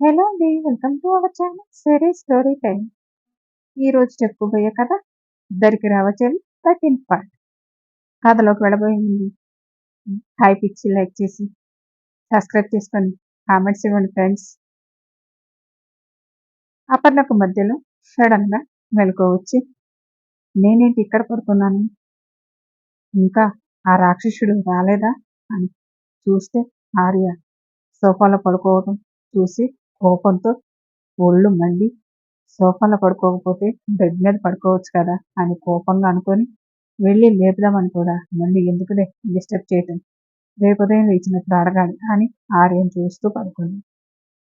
Hello అండి. Welcome to our channel Siri story time ఈరోజు చెప్పుకోబోయే కథ ఇద్దరికి రావచ్చని థర్టీన్ పార్ట్. కథలోకి వెళ్ళబోయింది హై పిచ్చి లైక్ చేసి సబ్స్క్రైబ్ చేసుకోండి కామెంట్స్ ఇవ్వండి ఫ్రెండ్స్. అపర్ణకు మధ్యలో సడన్గా మెలకు వచ్చి నేనేంటి ఇక్కడ పడుకున్నాను ఇంకా ఆ రాక్షసుడు రాలేదా అని చూస్తే ఆర్య సోఫాలో పడుకోవడం చూసి కోపంతో ఒళ్ళు మండి సోఫాలో పడుకోకపోతే బెడ్ మీద పడుకోవచ్చు కదా అని కోపంగా అనుకొని వెళ్ళి లేపుదామని కూడా మళ్ళీ ఎందుకులే డిస్టర్బ్ చేయటం? రేపు ఉదయం లేచినప్పుడు అడగాలి అని ఆర్యం చూస్తూ పడుకుంది.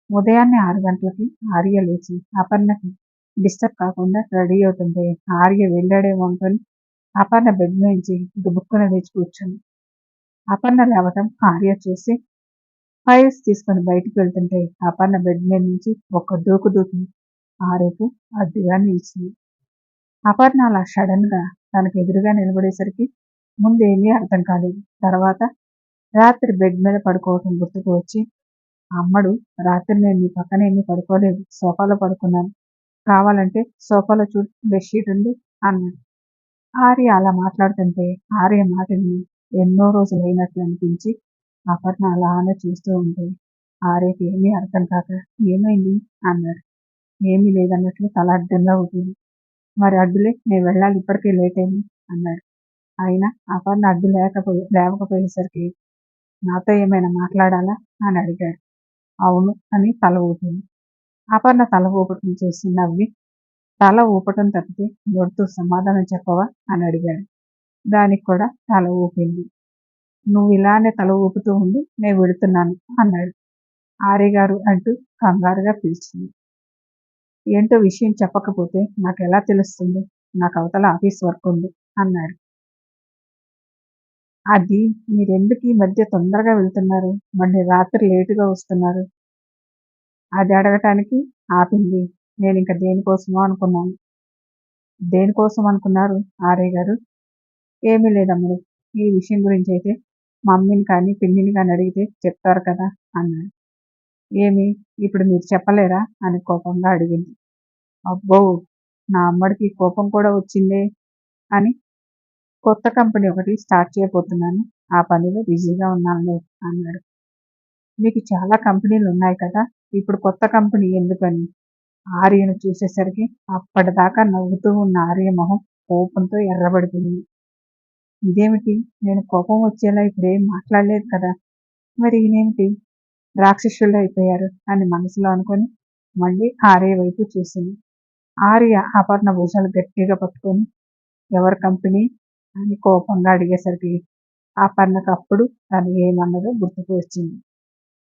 ఉదయాన్నే ఆరు గంటలకి ఆర్య లేచి అపర్ణకి డిస్టర్బ్ కాకుండా రెడీ అవుతుంటే ఆర్య వెళ్ళాడేమో అనుకొని అపర్ణ బెడ్ నుంచి దుబుక్కున లేచి కూర్చుంది. అపర్ణ లేవటం ఆర్య చూసి ఫైల్స్ తీసుకొని బయటికి వెళ్తుంటే అపర్ణ బెడ్ మీద నుంచి ఒక దూకు దూకి ఆరేపు అడ్డుగా నిలిచింది. అపర్ణ అలా సడన్గా తనకు ఎదురుగా నిలబడేసరికి ముందేమీ అర్థం కాలేదు. తర్వాత రాత్రి బెడ్ మీద పడుకోవటం గుర్తుకు వచ్చి అమ్మడు రాత్రి నేను నీ పక్కన ఏమీ పడుకోలేదు. సోఫాలో పడుకున్నాను. కావాలంటే సోఫాలో చూ బెడ్షీట్ ఉంది అన్నాడు. ఆర్య అలా మాట్లాడుతుంటే ఆర్య మాట విని ఎన్నో రోజులైనట్లు అనిపించి అపర్ణ అలానే చూస్తూ ఉంటే ఆర్యకి ఏమీ అర్థం కాక ఏమైంది? అన్నాడు ఏమీ లేదన్నట్లు తల అడ్డంగా ఊపింది. మరి అడ్డులే నేను వెళ్ళాలి ఇప్పటికే లేట్ అయింది అన్నాడు అయినా అపర్ణ అడ్డు లేకపోయి లేవకపోయేసరికి నాతో ఏమైనా మాట్లాడాలా? అని అడిగాడు. అవును అని తల ఊపింది. అపర్ణ తల ఊపటం చూసి నవ్వి తల ఊపటం తప్పితే నోటితో సమాధానం చెప్పవా? అని అడిగాడు. దానికి కూడా తల ఊపింది. నువ్వు ఇలానే తల ఊపుతూ ఉండి నేను వెళుతున్నాను అన్నాడు. ఆర్య గారు అంటూ కంగారుగా పిలిచింది. ఏంటో విషయం చెప్పకపోతే నాకు ఎలా తెలుస్తుంది? నాకు అవతల ఆఫీస్ వర్క్ ఉంది అన్నాడు. అది మీరెందుకు ఈ మధ్య తొందరగా వెళ్తున్నారు? మళ్ళీ రాత్రి లేటుగా వస్తున్నారు. అది అడగటానికి ఆపింది. నేను ఇంకా దేనికోసమో అనుకున్నాను. దేనికోసం అనుకున్నారు? ఆర్య గారు. ఏమీ లేదమ్ముడు. ఈ విషయం గురించి అయితే మమ్మీని కానీ పిన్నిని కానీ అడిగితే చెప్తారు కదా అన్నాడు. ఏమి? ఇప్పుడు మీరు చెప్పలేరా? అని కోపంగా అడిగింది. అబ్బో! నా అమ్మడికి కోపం కూడా వచ్చిందే అని కొత్త కంపెనీ ఒకటి స్టార్ట్ చేయబోతున్నాను. ఆ పనిలో బిజీగా ఉన్నానులే అన్నాడు. మీకు చాలా కంపెనీలు ఉన్నాయి కదా ఇప్పుడు కొత్త కంపెనీ ఎందుకని? ఆర్యను చూసేసరికి అప్పటిదాకా నవ్వుతూ ఉన్న ఆర్య మొహం కోపంతో ఎర్రబడిపోయింది. ఇదేమిటి? నేను కోపం వచ్చేలా ఇప్పుడు ఏం మాట్లాడలేదు కదా. మరి ఈయనేమిటి? రాక్షసులు అయిపోయారు అని మనసులో అనుకొని మళ్ళీ ఆర్య వైపు చూసింది. ఆర్య అపర్ణ భుజాలు గట్టిగా పట్టుకొని ఎవరి కంపెనీ? అని కోపంగా అడిగేసరికి అపర్ణకు అప్పుడు తను ఏమన్నదో గుర్తుకు వచ్చింది.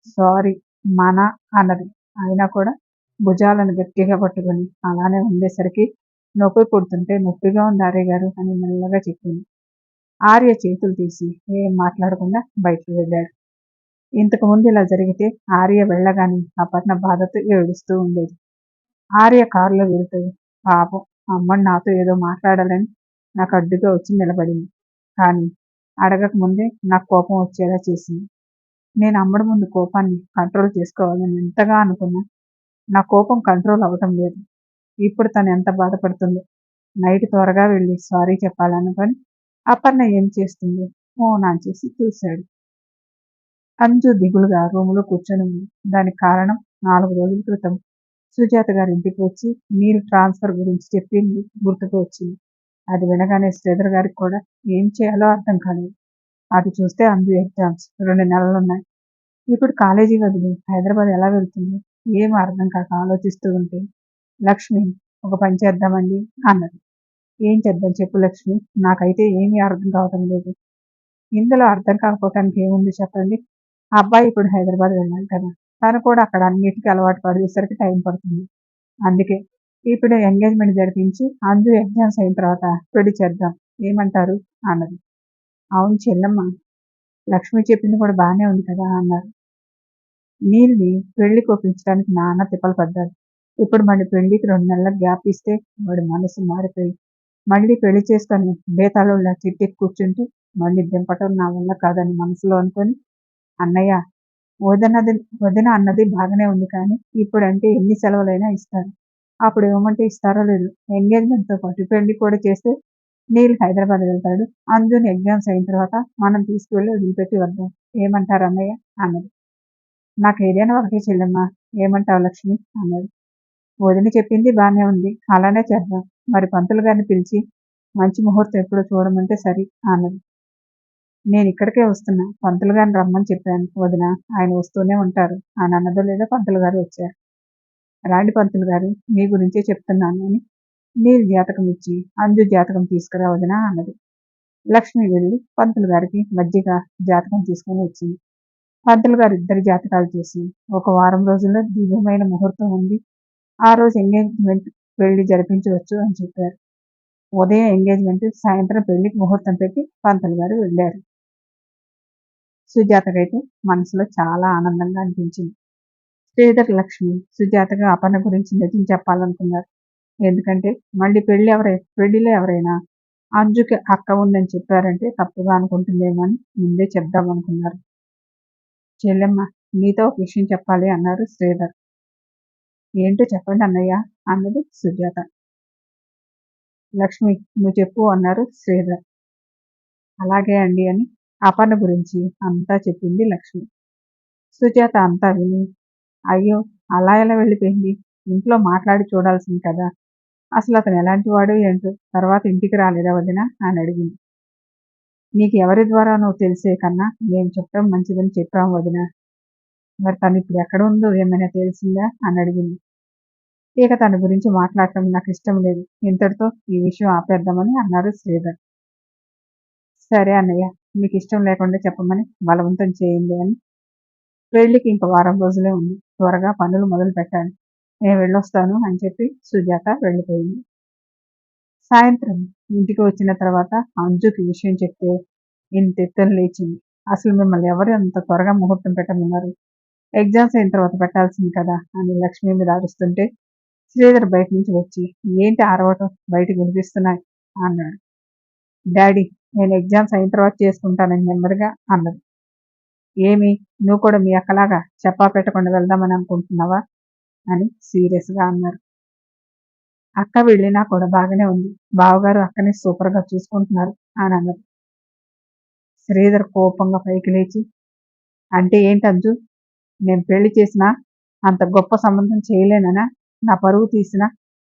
సారీ మన అన్నది. అయినా కూడా భుజాలను గట్టిగా పట్టుకొని అలానే ఉండేసరికి నొప్పి పుడుతుంటే నొప్పిగా ఉంది ఆర్య గారు అని మెల్లగా చెప్పింది. ఆర్య చేతులు తీసి ఏం మాట్లాడకుండా బయటకు వెళ్ళాడు. ఇంతకుముందు ఇలా జరిగితే ఆర్య వెళ్ళగానే అపర్ణ బాధతో ఏడుస్తూ ఉండేది. ఆర్య కారులో వెళుతూ పాపం అమ్మని నాతో ఏదో మాట్లాడాలని నాకు అడ్డుగా వచ్చి నిలబడింది. కానీ అడగక ముందే నాకు కోపం వచ్చేలా చేసింది. నేను అమ్మడి ముందు కోపాన్ని కంట్రోల్ చేసుకోవాలని ఎంతగా అనుకున్నా నా కోపం కంట్రోల్ అవ్వటం లేదు. ఇప్పుడు తను ఎంత బాధపడుతుందో నైట్ త్వరగా వెళ్ళి సారీ చెప్పాలనుకొని అపర్ణ ఏం చేస్తుంది? ఫోన్ ఆన్ చేసి చూశాడు. అంజు దిగులుగా రూములో కూర్చొని ఉంది. దానికి కారణం నాలుగు రోజుల క్రితం సుజాత గారి ఇంటికి వచ్చి మీరు ట్రాన్స్ఫర్ గురించి చెప్పింది గుర్తుకు వచ్చింది. అది వినగానే శ్రీధర్ గారికి కూడా ఏం చేయాలో అర్థం కాలేదు. అది చూస్తే అందు ఎగ్జామ్స్ రెండు నెలలు ఉన్నాయి ఇప్పుడు కాలేజీ వదిలి హైదరాబాద్ ఎలా వెళ్తుంది? ఏం అర్థం కాక ఆలోచిస్తూ ఉంటే లక్ష్మి ఒక పని చేద్దామండి అన్నది. ఏం చేద్దాం చెప్పు లక్ష్మి. నాకైతే ఏమీ అర్థం కావటం లేదు. ఇందులో అర్థం కాకపోవటానికి ఏముంది చెప్పండి. ఆ అబ్బాయి ఇప్పుడు హైదరాబాద్ వెళ్ళాలి కదా. తను కూడా అక్కడ అన్నిటికీ అలవాటు పడేసరికి టైం పడుతుంది. అందుకే ఇప్పుడు ఎంగేజ్మెంట్ జరిపించి అందు ఎగ్జామ్స్ అయిన తర్వాత పెళ్ళి చేద్దాం. ఏమంటారు? అన్నది. అవును చెల్లమ్మ. లక్ష్మి చెప్పింది కూడా బాగానే ఉంది కదా అన్నారు. నీళ్ళని పెళ్ళి కోపించడానికి నాన్న తిప్పలు పడ్డారు ఇప్పుడు మళ్ళీ పెళ్ళికి రెండు నెలల గ్యాప్ ఇస్తే వాడి మనసు మారిపోయి మళ్ళీ పెళ్ళి చేసుకొని బేతాళుళ్ళ చిట్టెక్కి కూర్చుంటే మళ్ళీ దింపటం నా వల్ల కాదని మనసులో అనుకొని అన్నయ్య వదినది వదిన అన్నది బాగానే ఉంది కానీ ఇప్పుడంటే ఎన్ని సెలవులైనా ఇస్తారు. అప్పుడు ఏమంటే ఇస్తారో లేదు. ఎంగేజ్మెంట్తో పాటు పెళ్ళి కూడా చేస్తే నీల్ హైదరాబాద్ వెళ్తాడు. అంజుని ఎగ్జామ్స్ అయిన తర్వాత మనం తీసుకువెళ్ళి వదిలిపెట్టి వద్దాం. ఏమంటారు అన్నయ్య? అన్నది నాకు ఏదైనా ఒకటే చెల్లెమ్మా. ఏమంటావు లక్ష్మి? అన్నాడు. వదిన చెప్పింది బాగానే ఉంది. అలానే చేద్దాం. మరి పంతులు గారిని పిలిచి మంచి ముహూర్తం ఎప్పుడో చూడమంటే సరి అన్నది. నేను ఇక్కడికే వస్తున్నా. పంతులు గారిని రమ్మని చెప్పాను. వదిన ఆయన వస్తూనే ఉంటారు. ఆయన అన్నదో లేదో పంతులు గారు వచ్చారు. రాండి పంతులు గారు మీ గురించే చెప్తున్నాను అని నీల్ జాతకం ఇచ్చి అంజు జాతకం తీసుకురా వదిన అన్నది. లక్ష్మి వెళ్ళి పంతులు గారికి మధ్యగా జాతకం తీసుకొని వచ్చింది. పంతులు గారు ఇద్దరు జాతకాలు చేసి ఒక వారం రోజుల్లో దివ్యమైన ముహూర్తం ఉంది. ఆ రోజు ఎంగేజ్మెంట్ పెళ్ళి జరిపించవచ్చు అని చెప్పారు. ఉదయం ఎంగేజ్మెంట్ సాయంత్రం పెళ్ళికి ముహూర్తం పెట్టి పంతులు గారు వెళ్ళారు. సుజాతకైతే మనసులో చాలా ఆనందంగా అనిపించింది. శ్రీధర్ లక్ష్మి సుజాతగా అపర్ణ గురించి నిజం చెప్పాలనుకున్నారు. ఎందుకంటే మళ్ళీ పెళ్ళి ఎవరై పెళ్ళిలో ఎవరైనా అంజుకి అక్క ఉందని చెప్పారంటే తప్పుగా అనుకుంటుందేమో అని ముందే చెప్దాం అనుకున్నారు. చెల్లెమ్మ నీతో ఒక విషయం చెప్పాలి అన్నారు శ్రీధర్. ఏంటో చెప్పండి అన్నయ్య. అన్నది సుజాత. లక్ష్మి నువ్వు చెప్పు అన్నారు శ్రీధర్. అలాగే అండి అని అపర్ణ గురించి అంతా చెప్పింది లక్ష్మి. సుజాత అంతా విని అయ్యో అలా ఎలా వెళ్ళిపోయింది? ఇంట్లో మాట్లాడి చూడాల్సింది కదా. అసలు అతను ఎలాంటి వాడు ఏంటో తర్వాత ఇంటికి రాలేదా వదిన? అని అడిగింది. నీకు ఎవరి ద్వారా నువ్వు తెలిసే కన్నా నేను చెప్పడం మంచిదని చెప్పాము వదిన. మరి తను ఇప్పుడు ఎక్కడ ఉందో ఏమైనా తెలిసిందా? అని అడిగింది. ఇక తన గురించి మాట్లాడటం నాకు ఇష్టం లేదు. ఇంతటితో ఈ విషయం ఆపేద్దామని అన్నారు శ్రీధర్. సరే అన్నయ్య మీకు ఇష్టం లేకుండా చెప్పమని బలవంతం చేయండి అని. పెళ్ళికి ఇంక వారం రోజులే ఉంది. త్వరగా పనులు మొదలు పెట్టాలి. నేను వెళ్ళొస్తాను అని చెప్పి సుజాత వెళ్ళిపోయింది. సాయంత్రం ఇంటికి వచ్చిన తర్వాత అంజుకి విషయం చెప్తే ఇంత ఎత్తున లేచింది. అసలు మిమ్మల్ని ఎవరు అంత త్వరగా ముహూర్తం పెట్టమన్నారు? ఎగ్జామ్స్ అయిన తర్వాత పెట్టాల్సింది కదా అని లక్ష్మి మీద అరుస్తుంటే శ్రీధర్ బయట నుంచి వచ్చి ఏంటి ఆరవటం? బయటకు వినిపిస్తున్నాయి? అన్నాడు. డాడీ నేను ఎగ్జామ్స్ అయిన తర్వాత చేసుకుంటానని నెమ్మదిగా అన్నది. ఏమి? నువ్వు కూడా మీ అక్కలాగా చెప్పా పెట్టకుండా వెళ్దామని అనుకుంటున్నావా? అని సీరియస్గా అన్నారు. అక్క వెళ్ళినా కూడా బాగానే ఉంది. బావగారు అక్కని సూపర్గా చూసుకుంటున్నారు అని అన్నది. శ్రీధర్ కోపంగా పైకి లేచి అంటే ఏంటి అంజు? నేను పెళ్ళి చేసినా అంత గొప్ప సంబంధం చేయలేననా? నా పరువు తీసిన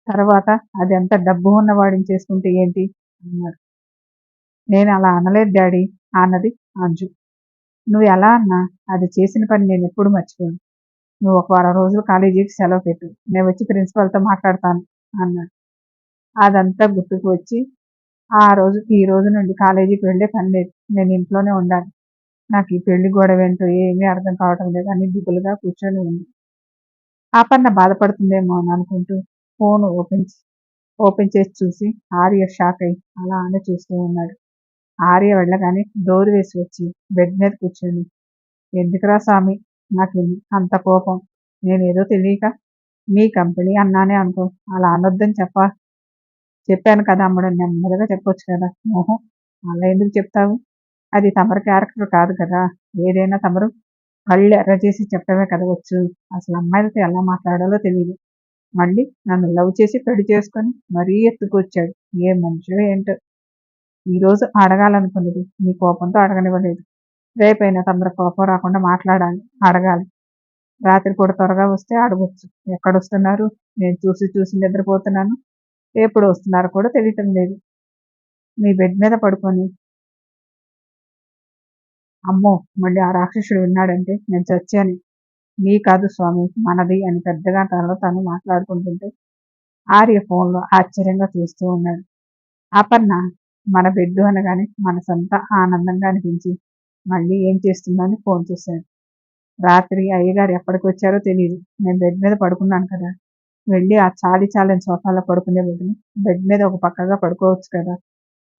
తర్వాత అది ఎంత డబ్బు ఉన్నవాడిని చేసుకుంటే ఏంటి? అన్నారు నేను అలా అనలేదు డాడీ అన్నది అంజు. నువ్వు ఎలా అన్నా అది చేసిన పని నేను ఎప్పుడు మర్చిపోను. నువ్వు ఒక వారం రోజులు కాలేజీకి సెలవు పెట్టు. నేను వచ్చి ప్రిన్సిపాల్తో మాట్లాడతాను అన్నాడు. అదంతా గుర్తుకు వచ్చి ఆ రోజు ఈ రోజు నుండి కాలేజీకి వెళ్ళే పని లేదు. నేను ఇంట్లోనే ఉండాలి. నాకు ఈ పెళ్ళి గొడవ ఏంటో ఏమీ అర్థం కావటం లేదు. అని దిగులుగా కూర్చొని ఉంది. ఆపన్న బాధపడుతుందేమో అని అనుకుంటూ ఫోన్ ఓపెన్ ఓపెన్ చేసి చూసి ఆర్య షాక్ అయి అలా అని చూస్తూ ఉన్నాడు. ఆర్య వెళ్ళగానే డోర్ వేసి వచ్చి బెడ్ మీద కూర్చొని ఎందుకురా స్వామి? నాకు అంత కోపం. నేను ఏదో తెలియక మీ కంపెనీ అన్నానే అనుకో. అలా అనొద్దని చెప్పా. చెప్పాను కదా అమ్మడు. నెమ్మదిగా చెప్పొచ్చు కదా. మోహం అలా ఎందుకు చెప్తావు? అది తమరి క్యారెక్టర్ కాదు కదా. ఏదైనా తమరు కళ్ళు ఎర్ర చేసి చెప్పడమే కదవచ్చు అసలు అమ్మాయిలతో ఎలా మాట్లాడాలో తెలియదు మళ్ళీ నన్ను లవ్ చేసి పెళ్ళి చేసుకొని మరీ ఎత్తుకొచ్చాడు. ఏ మనిషో ఏంటో. ఈరోజు అడగాలనుకున్నది. మీ కోపంతో అడగనివ్వలేదు. రేపైనా తమరు కోపం రాకుండా మాట్లాడాలి. అడగాలి. రాత్రి కూడా త్వరగా వస్తే అడగొచ్చు. ఎక్కడొస్తున్నారు? నేను చూసి చూసి నిద్రపోతున్నాను. ఎప్పుడు వస్తున్నారో కూడా తెలియటం లేదు. మీ బెడ్ మీద పడుకొని అమ్మో మళ్ళీ ఆ రాక్షసుడు విన్నాడంటే నేను చచ్చాను. మీ కాదు స్వామి మనది అని పెద్దగా తనలో తను మాట్లాడుకుంటుంటే ఆర్య ఫోన్లో ఆశ్చర్యంగా చూస్తూ ఉన్నాడు. అపర్ణ మన బిడ్డు అనగానే మనసంతా ఆనందంగా అనిపించి మళ్ళీ ఏం చేస్తుందని ఫోన్ చేశాను రాత్రి అయ్యగారు ఎప్పటికి వచ్చారో తెలియదు నేను బెడ్ మీద పడుకున్నాను కదా. వెళ్ళి ఆ చాలి చాలని సోఫాలో పడుకునే బదులు బెడ్ మీద ఒక పక్కగా పడుకోవచ్చు కదా.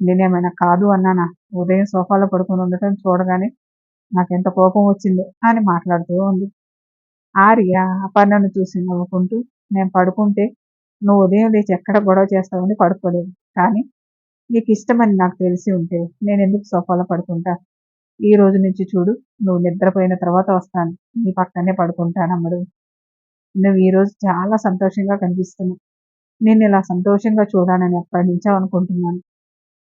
నేనేమైనా కాదు అన్నానా? ఉదయం సోఫాలో పడుకుని ఉండటం చూడగానే నాకెంత కోపం వచ్చిందో అని మాట్లాడుతూ ఉంది. ఆర్య అపర్ణను చూసి నవ్వుకుంటూ నేను పడుకుంటే నువ్వు ఉదయం లేచి ఎక్కడ గొడవ చేస్తావని పడుకోలేదు. కానీ నీకు ఇష్టమని నాకు తెలిసి ఉంటే నేను ఎందుకు సోఫాలో పడుకుంటా? ఈ రోజు నుంచి చూడు నువ్వు నిద్రపోయిన తర్వాత వస్తాను. నీ పక్కనే పడుకుంటాను అమ్మడు నువ్వు ఈరోజు చాలా సంతోషంగా కనిపిస్తున్నావు. నేను ఇలా సంతోషంగా చూడాలని ఎప్పటి నుంచో అనుకుంటున్నాను.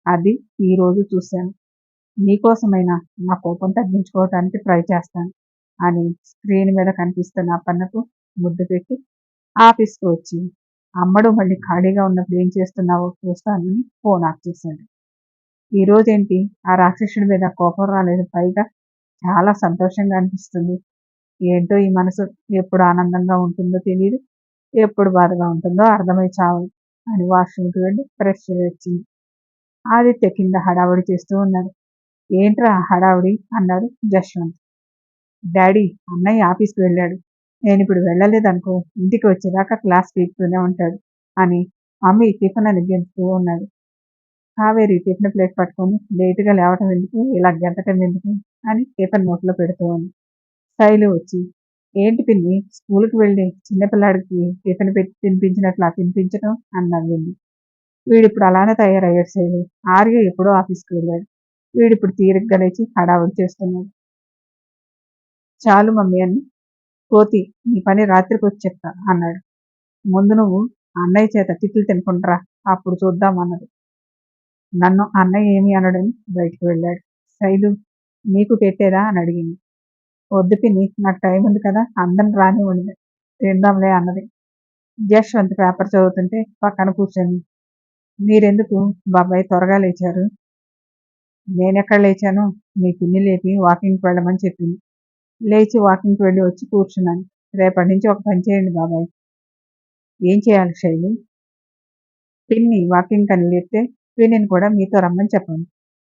అది ఈరోజు చూశాను. నీకోసమైనా నా కోపం తగ్గించుకోవడానికి ట్రై చేస్తాను. అని స్క్రీన్ మీద కనిపిస్తున్న అప్పన్నకు ముద్దు పెట్టి ఆఫీస్కి వచ్చి అమ్మడు మళ్ళీ ఖాళీగా ఉన్నప్పుడు ఏం చేస్తున్నావో చూస్తానని ఫోన్ ఆఫ్ చేశాడు. ఈరోజేంటి ఆ రాక్షసుడి మీద కోపం రాలేదు. పైగా చాలా సంతోషంగా అనిపిస్తుంది. ఏంటో ఈ మనసు ఎప్పుడు ఆనందంగా ఉంటుందో తెలియదు ఎప్పుడు బాధగా ఉంటుందో అర్థమై చావు అని వాష్రూమ్కి వెళ్ళి ఫ్రెష్ వచ్చింది ఆదిత్య కింద హడావుడి చేస్తూ ఉన్నాడు. ఏంట్రా హడావుడి? అన్నాడు జశ్వంత్. డాడీ అన్నయ్య ఆఫీస్కి వెళ్ళాడు. నేను ఇప్పుడు వెళ్ళలేదనుకో ఇంటికి వచ్చేదాకా క్లాస్ పీకుతూనే ఉంటాడు అని మమ్మీ టిఫిన్ అని గెంతుతూ ఉన్నాడు. కావేరి టిఫిన్ ప్లేట్ పట్టుకొని లేటుగా లేవటం ఎందుకు? ఇలా గెంతటం ఎందుకు? అని టిఫిన్ నోట్లో పెడుతూ ఉంది. శైలు వచ్చి ఏంటి పిన్ని స్కూల్కి వెళ్ళి చిన్నపిల్లాడికి టిఫిన్ పెట్టి తినిపించినట్లు తినిపించడం అని నవ్వింది. వీడిప్పుడు అలానే తయారయ్యాడు శైలు. ఆర్య ఎప్పుడో ఆఫీస్కి వెళ్ళాడు. వీడు ఇప్పుడు తీరిగ్గా లేచి హడావుడి చేస్తున్నాడు. చాలు మమ్మీ అని కోతి నీ పని రాత్రికి వచ్చి చెప్తా అన్నాడు. ముందు నువ్వు అన్నయ్య చేత తిట్లు తినుకుంటారా అప్పుడు చూద్దాం అన్నది నన్ను అన్నయ్య ఏమి అనడని బయటికి వెళ్ళాడు. శైలు నీకు పెట్టేదా అని అడిగింది. వద్దు పిన్ని నాకు టైం ఉంది కదా అందరం రానివ్వండి. తిందాంలే అన్నది. జశ్వంత్ పేపర్ చదువుతుంటే పక్కన కూర్చొని మీరెందుకు బాబాయ్ త్వరగా లేచారు? నేనెక్కడ లేచాను మీ పిన్ని లేపి వాకింగ్కి వెళ్ళమని చెప్పింది. లేచి వాకింగ్కి వెళ్ళి వచ్చి కూర్చున్నాను. రేపటి నుంచి ఒక పని చేయండి బాబాయ్. ఏం చేయాలి శైలు? పిన్ని వాకింగ్ కని లేపితే పిన్నిని కూడా మీతో రమ్మని చెప్పండి.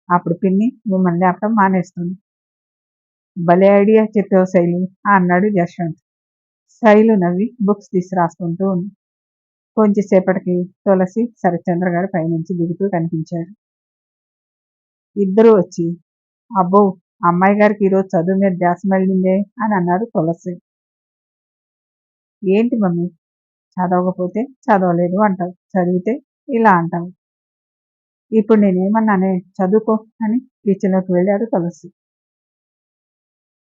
అప్పుడు పిన్ని మిమ్మల్ని లేపడం మానేస్తుంది. భలే ఐడియా చెప్పావు శైలు అన్నాడు యశ్వంత్. శైలు నవ్వి బుక్స్ తీసి రాసుకుంటూ ఉంది. కొంచెంసేపటికి తులసి శరత్చంద్ర గారు పైనుంచి దిగుతూ కనిపించారు. ఇద్దరు వచ్చి అబ్బో అమ్మాయి గారికి ఈరోజు చదువు మీద ధ్యాస మళ్ళిందే అని అన్నారు తులసి. ఏంటి మమ్మీ? చదవకపోతే చదవలేదు అంటావు చదివితే ఇలా అంటావు. ఇప్పుడు నేనేమన్నానే చదువుకో అని కిచెన్లోకి వెళ్ళాడు తులసి.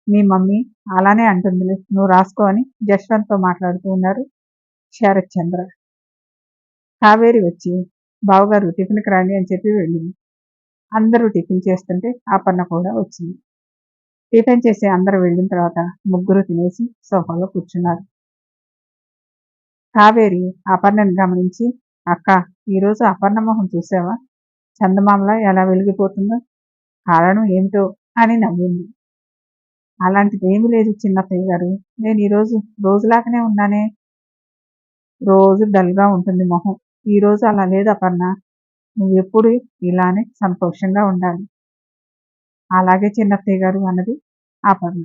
మీ మమ్మీ అలానే అంటుందిలే నువ్వు రాసుకో అని జశ్వంత్తో మాట్లాడుతూ ఉన్నారు శరత్ చంద్ర. కావేరి వచ్చి బావగారు టిఫిన్కి రండి అని చెప్పి వెళ్ళింది. అందరూ టిఫిన్ చేస్తుంటే ఆపన్న కూడా వచ్చింది. టిఫిన్ చేసి అందరూ వెళ్ళిన తర్వాత ముగ్గురు తినేసి సోఫాలో కూర్చున్నారు. కావేరి అపర్ణని గమనించి అక్క ఈరోజు అపర్ణ మొహం చూసావా? చందమామలా ఎలా వెలిగిపోతుందో? కారణం ఏమిటో? అని నవ్వింది. అలాంటిది ఏమీ లేదు చిన్నప్పయ్య గారు. నేను ఈరోజు రోజులాగానే ఉన్నానే. రోజు డల్గా ఉంటుంది మొహం. ఈరోజు అలా లేదు అపర్ణ. నువ్వు ఎప్పుడు ఇలానే సంతోషంగా ఉండాలి. అలాగే చిన్నత్తయ్య గారు అన్నది అపర్ణ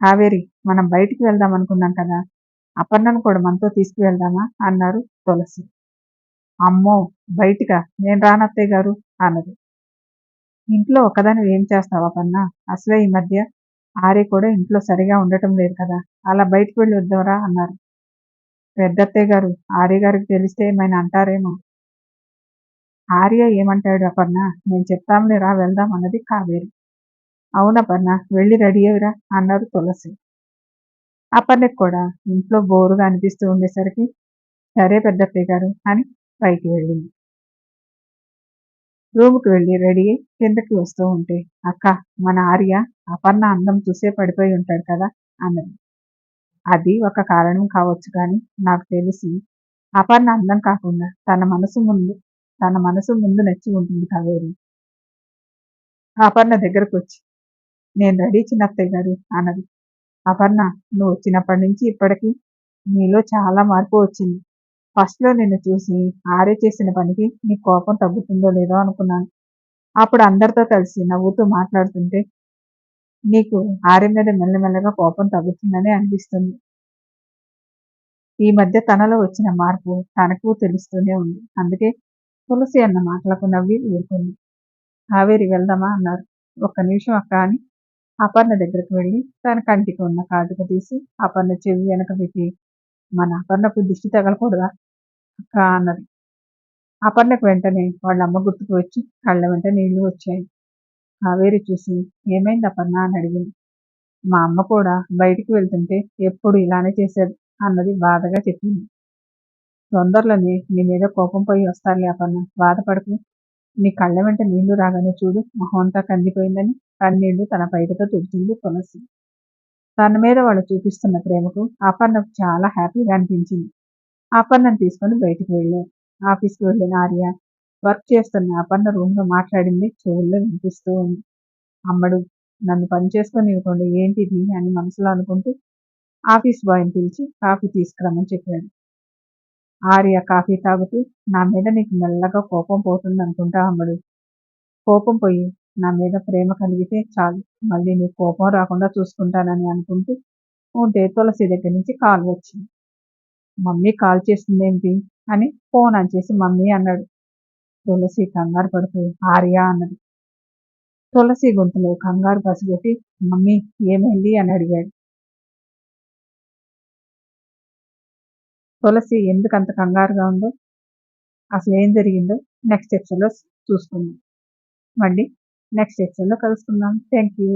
కావేరి మనం బయటికి వెళ్దాం అనుకున్నాం కదా అపర్ణను కూడా మనతో తీసుకువెళ్దామా? అన్నారు తులసి. అమ్మో బయటిగా నేను రానత్తయ్య గారు అన్నది. ఇంట్లో ఒకదాని ఏం చేస్తావా అపర్ణ? అసలే ఈ మధ్య ఆర్య కూడా ఇంట్లో సరిగా ఉండటం లేదు కదా అలా బయటకు వెళ్ళి వద్దాంరా అన్నారు. పెద్దత్తయ్య గారు ఆర్య గారికి తెలిస్తే ఏమైనా అంటారేమో. ఆర్య ఏమంటాడు అపర్ణ? నేను చెప్తాంలే రా వెళ్దాం అన్నది కావేరి. అవునపర్ణ వెళ్ళి రెడీ అయ్యిరా అన్నారు తులసి. అపర్ణకు కూడా ఇంట్లో బోరుగా అనిపిస్తూ ఉండేసరికి సరే పెద్దత్తయ్య గారు అని పైకి వెళ్ళింది. రూమ్కి వెళ్ళి రెడీ అయి కిందకి వస్తూ ఉంటే అక్క మన ఆర్య అపర్ణ అందం చూసే పడిపోయి ఉంటాడు కదా అన్నది. అది ఒక కారణం కావచ్చు కానీ నాకు తెలిసి అపర్ణ అందం కాకుండా తన మనసు ముందు తన మనసు ముందు నచ్చి ఉంటుంది కావేరి. అపర్ణ దగ్గరకు వచ్చి నేను రెడీ చిన్నత్తయ్య గారు అన్నది. అపర్ణ నువ్వు వచ్చినప్పటి నుంచి ఇప్పటికీ నీలో చాలా మార్పు వచ్చింది. ఫస్ట్లో నిన్ను చూసి ఆరే చేసిన పనికి నీ కోపం తగ్గుతుందో లేదో అనుకున్నాను. అప్పుడు అందరితో కలిసి నవ్వుతూ మాట్లాడుతుంటే నీకు ఆర్య మీద మెల్లమెల్లగా కోపం తగ్గుతుందని అనిపిస్తుంది. ఈ మధ్య తనలో వచ్చిన మార్పు తనకు తెలుస్తూనే ఉంది. అందుకే తులసి అన్న మాటలకు నవ్వి ఊరుకుంది. కావేరి వెళ్దామా? అన్నారు. ఒక్క నిమిషం అక్క అని అపర్ణ దగ్గరకు వెళ్ళి తన కంటికి ఉన్న కాటుక తీసి అపర్ణ చెవి వెనక పెట్టి మన అపర్ణకు దిష్టి తగలకూడదా? అక్క అన్నది. అపర్ణకు వెంటనే వాళ్ళ అమ్మ గుర్తుకు వచ్చి కళ్ళ వెంట నీళ్ళు వచ్చాయి. కావేరి చూసి ఏమైంది అపర్ణ? అని అడిగింది. మా అమ్మ కూడా బయటికి వెళ్తుంటే ఎప్పుడు ఇలానే చేసేది అన్నది బాధగా చెప్పింది. తొందరలోనే నీ మీద కోపం పోయి వస్తారులే అపర్ణ బాధపడకు. నీ కళ్ళ వెంట నీళ్ళు రాగానే చూడు మొహంతా కందిపోయిందని కన్నీళ్ళు తన పైటతో తుడిచింది తులసి. తన మీద వాళ్ళు చూపిస్తున్న ప్రేమకు అపర్ణకు చాలా హ్యాపీగా అనిపించింది. అపర్ణను తీసుకొని బయటికి వెళ్ళారు. ఆఫీస్కి వెళ్ళిన ఆర్య వర్క్ చేస్తున్న అపర్ణ రూమ్లో మాట్లాడింది చెవుల్లో వినిపిస్తూ ఉంది. అమ్మడు నన్ను పని చేసుకొని ఇవ్వకుండా. ఏంటిది అని మనసులో అనుకుంటూ ఆఫీస్ బాయ్ని పిలిచి కాఫీ తీసుకురమ్మని చెప్పాడు. ఆర్య కాఫీ తాగుతూ నా మీద నీకు మెల్లగా కోపం పోతుంది అనుకుంటా అమ్మడు. కోపం పోయి నా మీద ప్రేమ కలిగితే చాలు. మళ్ళీ నీకు కోపం రాకుండా చూసుకుంటానని అనుకుంటూ ఉంటే తులసి దగ్గర నుంచి కాల్ వచ్చింది. మమ్మీ కాల్ చేస్తుందేంటి అని ఫోన్ ఆన్ చేసి మమ్మీ అన్నాడు. తులసి కంగారు పడుతూ ఆర్య అన్నది. తులసి గొంతులో కంగారు పసిగట్టి మమ్మీ ఏమైంది? అని అడిగాడు. తులసి ఎందుకు అంత కంగారుగా ఉందో అసలు ఏం జరిగిందో నెక్స్ట్ ఎపిసోడ్లో చూసుకుందాం. మళ్ళీ నెక్స్ట్ ఎపిసోడ్లో కలుసుకుందాం. Thank you